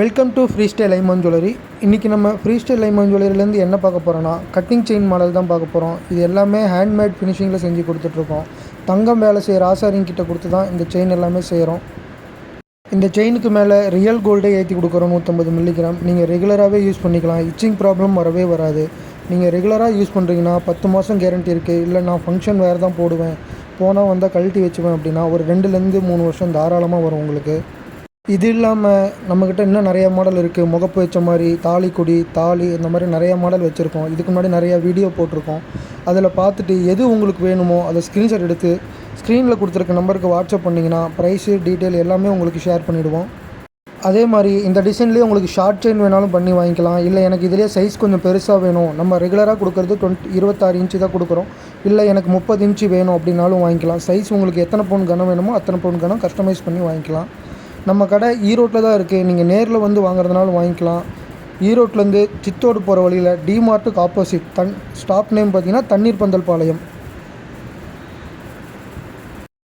Welcome to free style Aiman jewellery இன்றைக்கி நம்ம free style ஐமான் ஜுவல்லரிலேருந்து என்ன பார்க்க போகிறோன்னா கட்டிங் செயின் மாடல் தான் பார்க்க போகிறோம் இது எல்லாமே ஹேண்ட்மேட் ஃபினிஷிங்கில் செஞ்சு கொடுத்துட்ருக்கோம். தங்கம் வேலை செய்கிற ஆசாரிங்க கிட்ட கொடுத்து தான் இந்த செயின் எல்லாமே செய்கிறோம் இந்த செயினுக்கு மேலே ரியல் கோல்டே ஏற்றி கொடுக்குறோம் நூற்றம்பது மில்லிகிராம் நீங்கள் ரெகுலராகவே யூஸ் பண்ணிக்கலாம். இச்சிங் ப்ராப்ளம் வரவே வராது. நீங்கள் ரெகுலராக யூஸ் பண்ணுறீங்கன்னா பத்து மாதம் கேரண்டி இருக்குது இல்லை நான் ஃபங்க்ஷன் வேறு தான் போடுவேன். போனால் வந்தால் கழட்டி வச்சுவேன் அப்படின்னா ஒரு ரெண்டுலேருந்து மூணு வருஷம் தாராளமாக வரும் உங்களுக்கு. இது இல்லாமல் நம்மக்கிட்ட இன்னும் நிறைய மாடல் இருக்குது முகப்பு வச்ச மாதிரி தாலி கொடி தாலி இந்த மாதிரி நிறைய மாடல் வச்சுருக்கோம். இதுக்கு முன்னாடி நிறைய வீடியோ போட்டிருக்கோம். அதில் பார்த்துட்டு எது உங்களுக்கு வேணுமோ அதை ஸ்க்ரீன்ஷாட் எடுத்து ஸ்க்ரீனில் கொடுத்துருக்க நம்பருக்கு வாட்ஸ்அப் பண்ணிங்கன்னா ப்ரைஸு டீட்டெயில் எல்லாமே உங்களுக்கு ஷேர் பண்ணிவிடுவோம் அதே மாதிரி இந்த டிசைன்லேயே உங்களுக்கு ஷார்ட் செயின் வேணாலும் பண்ணி வாங்கிக்கலாம். இல்லை எனக்கு இதிலே சைஸ் கொஞ்சம் பெருசாக வேணும். நம்ம ரெகுலராக கொடுக்குறது டுவெண்ட்டி இருபத்தாறு இன்ச்சு தான் கொடுக்குறோம். இல்லை எனக்கு முப்பது இன்ச்சு வேணும் அப்படின்னாலும் வாங்கிக்கலாம். சைஸ் உங்களுக்கு எத்தனை பவுன் கனம் வேணுமோ அத்தனை பவுன் கனம் கஸ்டமைஸ் பண்ணி வாங்கிக்கலாம். நம்ம கடை ஈரோட்டில் தான் இருக்குது நீங்கள் நேரில் வந்து வாங்குறதுனாலும் வாங்கிக்கலாம். ஈரோட்லேருந்து சித்தோடு போகிற வழியில் டிமார்ட்டுக்கு ஆப்போசிட் தன் ஸ்டாப் நேம் பார்த்தீங்கன்னா தண்ணீர் பந்தல் பாளையம்.